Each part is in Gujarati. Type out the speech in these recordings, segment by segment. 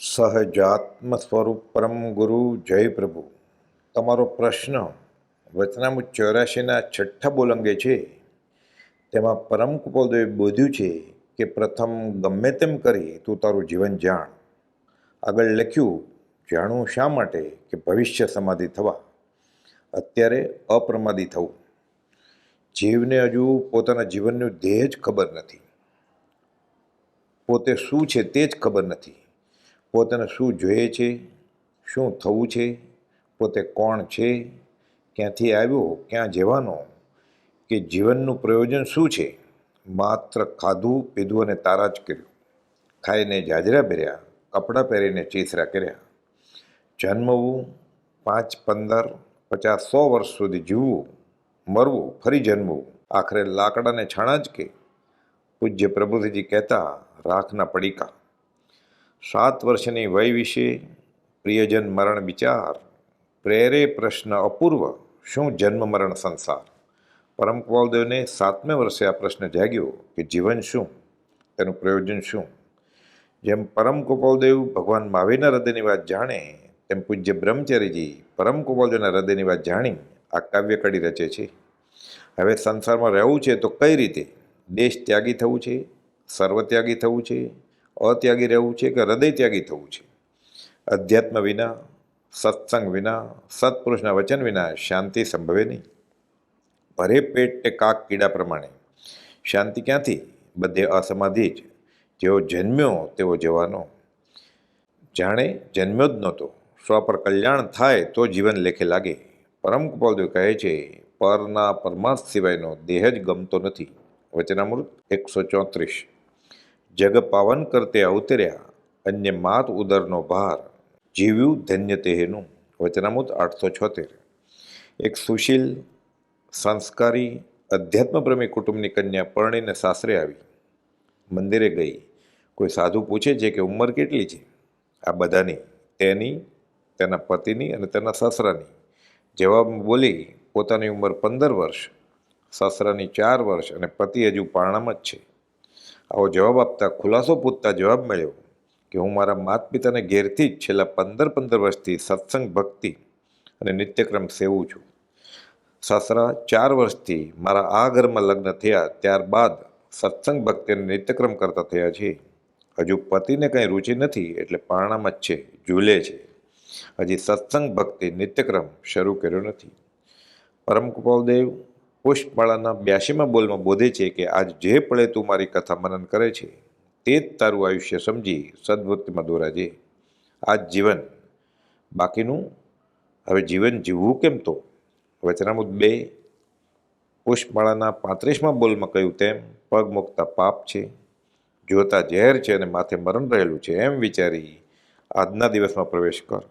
સહજાત્મ સ્વરૂપ પરમ ગુરુ જય પ્રભુ. તમારો પ્રશ્ન વચનામુ ચોરાશીના છઠ્ઠા બોલ અંગે છે. તેમાં પરમ કુપોલદેવે બોધ્યું છે કે પ્રથમ ગમે તેમ કરી તું તારું જીવન જાણ. આગળ લખ્યું જાણવું શા માટે? કે ભવિષ્ય સમાધિ થવા. અત્યારે અપ્રમાદી થવું. જીવને હજુ પોતાના જીવનનું ધ્યેય જ ખબર નથી. પોતે શું છે તે જ ખબર નથી. પોતાને શું જોઈએ છે, શું થવું છે, પોતે કોણ છે, ક્યાંથી આવ્યો, ક્યાં જવાનો, કે જીવનનું પ્રયોજન શું છે, માત્ર ખાધું, પીધું અને તારા જ કર્યું. ખાઈને જાજરા પહેર્યા, કપડાં પહેરીને ચીસરા કર્યા. જન્મવું, પાંચ, પંદર, પચાસ, સો વર્ષ સુધી જીવવું, મરવું, ફરી જન્મવું, આખરે લાકડાને છાણા જ કે. પૂજ્ય પ્રભુજીજી કહેતા, રાખના પડીકા. સાત વર્ષની વય વિશે પ્રિયજન મરણ વિચાર, પ્રેરે પ્રશ્ન અપૂર્વ, શું જન્મ મરણ સંસાર? પરમ કુવાલદેવને સાતમે વર્ષે આ પ્રશ્ન જાગ્યો કે જીવન શું? તેનું પ્રયોજન શું? જેમ પરમ કુપાલદેવ ભગવાન મહાવીરના હૃદયની વાત જાણે, તેમ પૂજ્ય બ્રહ્મચારીજી પરમ કુપાલદેવના હૃદયની વાત જાણી આ કાવ્ય કડી રચે છે. હવે સંસારમાં રહેવું છે તો કઈ રીતે? દેશ ત્યાગી થવું છે? સર્વત્યાગી થવું છે? અત્યાગી રહેવું છે કે હૃદય ત્યાગી થવું છે? અધ્યાત્મ વિના, સત્સંગ વિના, સત્પુરુષના વચન વિના શાંતિ સંભવે નહીં. ભરે પેટ તે કાક કીડા પ્રમાણે. શાંતિ ક્યાંથી? બધે અસમાધિ જ. જેઓ જન્મ્યો, તેઓ જવાનો. જાણે જન્મ્યો જ નહોતો. સ્વ પર કલ્યાણ થાય તો જીવન લેખે લાગે. પરમ કૃપાલદેવ કહે છે, પરના પરમાર્થ સિવાયનો દેહ જ ગમતો નથી. વચનામૃત એકસો ચોત્રીસ. જગ પાવન કરતે અવતર્યા, અન્ય માત ઉદરનો ભાર, જીવ્યું ધન્ય તેનું વચનામૃત આઠસો છોતેર. એક સુશીલ, સંસ્કારી, અધ્યાત્મપ્રેમી કુટુંબની કન્યા પરણીને સાસરે આવી. મંદિરે ગઈ. કોઈ સાધુ પૂછે છે કે ઉંમર કેટલી છે? આ બધાની તેની, તેના પતિની અને તેના સસરાની. જવાબ બોલી, પોતાની ઉંમર પંદર વર્ષ, સસરાની ચાર વર્ષ અને પતિ હજુ પારણામાં જ છે. આવો જવાબ આપતા ખુલાસો પૂછતા જવાબ મળ્યો કે હું મારા માતા પિતાને ઘેરથી જ છેલ્લા પંદર પંદર વર્ષથી સત્સંગ ભક્તિ અને નિત્યક્રમ સેવું છું. સાસરા, ચાર વર્ષથી મારા આ ઘરમાં લગ્ન થયા ત્યારબાદ સત્સંગ ભક્તિ અને નિત્યક્રમ કરતા થયા છે હજુ પતિને કંઈ રુચિ નથી એટલે પારણામાં જ છે, ઝૂલે છે. હજી સત્સંગ ભક્તિ, નિત્યક્રમ શરૂ કર્યો નથી. પરમ કૃપાલદેવ પુષ્પમાળાના બ્યાસીમાં બોલમાં બોધે છે કે આજ જે પળે તું મારી કથા મનન કરે છે, તે જ તારું આયુષ્ય સમજી સદવૃત્તિમાં દોરાજે આ જીવન બાકીનું, હવે જીવન જીવવું કેમ તો? વચનામુદ બે. પુષ્પમાળાના પાંત્રીસમાં બોલમાં કહ્યું તેમ, પગ મૂકતા પાપ છે, જોતા ઝેર છે અને માથે મરણ રહેલું છે એમ વિચારી આજના દિવસમાં પ્રવેશ કર.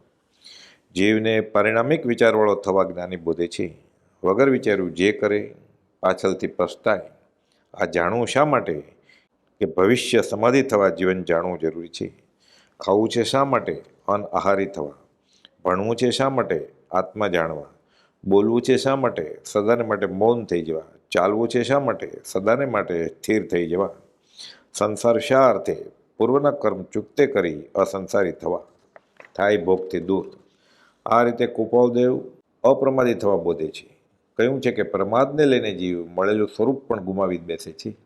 જીવને પરિણામિક વિચારવાળો થવા જ્ઞાની બોધે છે. વગર વિચાર્યું જે કરે, પાછળથી પસ્તાય. આ જાણવું શા માટે? કે ભવિષ્ય સમાધિ થવા જીવન જાણવું જરૂરી છે. ખાવું છે શા માટે? અન આહારી થવા. ભણવું છે શા માટે? આત્મા જાણવા. બોલવું છે શા માટે? સદાને માટે મૌન થઈ જવા. ચાલવું છે શા માટે? સદાને માટે સ્થિર થઈ જવા. સંસાર શા અર્થે? પૂર્વના કર્મ ચૂકતે કરી અસંસારી થવા. થાય ભોગથી દૂર. આ રીતે કુપાવદેવ અપ્રમાદી થવા બોધે છે. કહ્યું છે કે પ્રમાદને લઈને જીવ મળેલું સ્વરૂપ પણ ગુમાવી બેસે છે.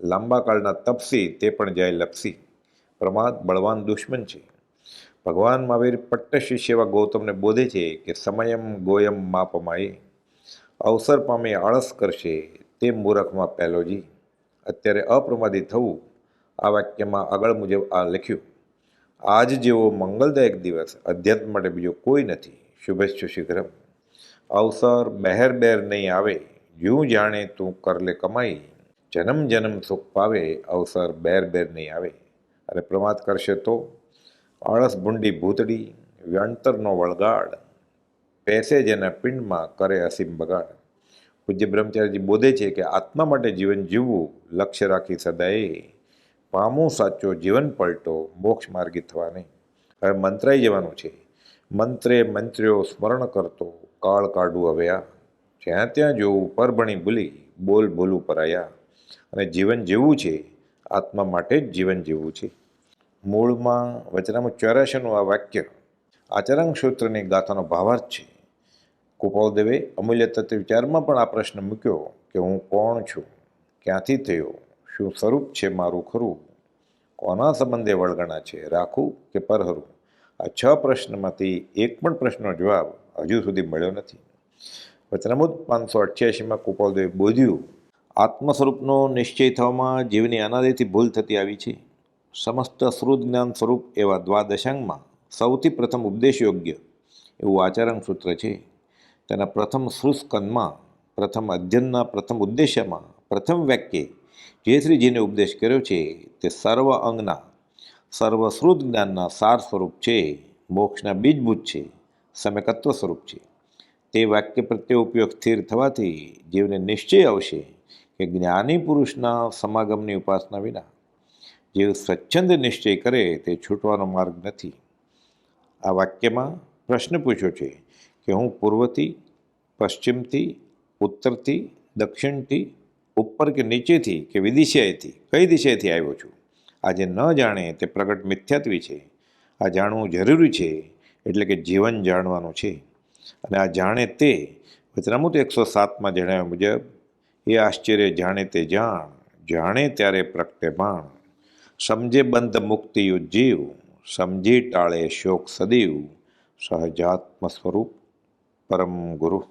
લાંબા કાળના તપસી તે પણ જાય લપસી. પ્રમાદ બળવાન દુશ્મન છે. ભગવાન મહાવીર પટ્ટ શિષ્ય એવા ગૌતમને બોધે છે કે સમયમ ગોયમ માપમાએ અવસર પામે આળસ કરશે તે મૂરખમાં પહેલોજી. અત્યારે અપ્રમાદી થવું આ વાક્યમાં આગળ મુજબ આ લખ્યું. આજ જેવો મંગલદાયક દિવસ અધ્યાત્મ માટે બીજો કોઈ નથી. શુભેચ્છુ શીઘ્રમ અવસર બહેર બહેર નહીં આવે, જ્યું જાણે તું કરલે કમાઈ. જન્મ જન્મ સુખ પાવે, અવસર બેર બેર નહીં આવે. અને પ્રમાદ કરશે તો? આળસ ભૂંડી ભૂતડી, વ્યંતરનો વળગાડ. પેસે જેના પિંડમાં કરે અસીમ બગાડ. પૂજ્ય બ્રહ્મચારીજી બોધે છે કે આત્મા માટે જીવન જીવવું લક્ષ્ય રાખી સદાએ પામું સાચો જીવન પલટો, મોક્ષ માર્ગી થવા નહીં. હવે મંત્રાઈ જવાનું છે. મંત્રે મંત્રીઓ સ્મરણ કરતો કાળ કાઢવું આવ્યા. જ્યાં ત્યાં જોવું પરભણી ભૂલી બોલ બોલું પરાયા અને જીવન જીવવું છે, આત્મા માટે જ જીવન જીવવું છે. મૂળમાં વચનામાં ચોરાશીનું આ વાક્ય આચરણ સૂત્રની ગાથાનો ભાવાર્થ છે. કૃપાલદેવે અમૂલ્ય તત્વ વિચારમાં પણ આ પ્રશ્ન મૂક્યો કે હું કોણ છું? ક્યાંથી થયો? શું સ્વરૂપ છે મારું ખરું? કોના સંબંધે વળગણા છે? રાખવું કે પરહરું? આ છ પ્રશ્નમાંથી એક પણ પ્રશ્નનો જવાબ હજુ સુધી મળ્યો નથી. વચનામૃત પાંચસો અઠ્યાસીમાં કુપાલદેવે બોધ્યું આત્મ સ્વરૂપનો નિશ્ચય થવામાં જીવની અનાદિથી ભૂલ થતી આવી છે. સમસ્ત જ્ઞાન સ્વરૂપ એવા દ્વાદશાંગમાં સૌથી પ્રથમ ઉપદેશ યોગ્ય એવું આચરણ સૂત્ર છે. તેના પ્રથમ શ્રુસ્કંદમાં પ્રથમ અધ્યયનના પ્રથમ ઉદ્દેશ્યમાં, પ્રથમ વાક્યે જે શ્રીજીને ઉપદેશ કર્યો છે તે સર્વ અંગના સર્વ શ્રુત જ્ઞાનના સાર સ્વરૂપ છે, મોક્ષના બીજભૂત છે સમયકત્વ સ્વરૂપ છે. તે વાક્ય પ્રત્યે ઉપયોગ સ્થિર થવાથી જીવને નિશ્ચય આવશે કે જ્ઞાની પુરુષના સમાગમની ઉપાસના વિના. જીવ સ્વચ્છંદ નિશ્ચય કરે તે છૂટવાનો માર્ગ નથી. આ વાક્યમાં પ્રશ્ન પૂછ્યો છે કે હું પૂર્વથી, પશ્ચિમથી, ઉત્તરથી, દક્ષિણથી, ઉપર કે નીચેથી કે વિદિશાએથી કઈ દિશાએથી આવ્યો છું? આ જે ન જાણે તે પ્રગટ મિથ્યાત્વી છે. આ જાણવું જરૂરી છે, એટલે કે જીવન જાણવાનું છે. અને આ જાણે તે વચનામૂત એકસો સાતમાં જણાવ્યા મુજબ, એ આશ્ચર્ય જાણે તે જાણ, જાણે ત્યારે પ્રગટે બાણ. સમજે બંધ મુક્તિ જીવ, સમજી ટાળે શોક સદીવ. સહજાત્મ સ્વરૂપ પરમ ગુરુ.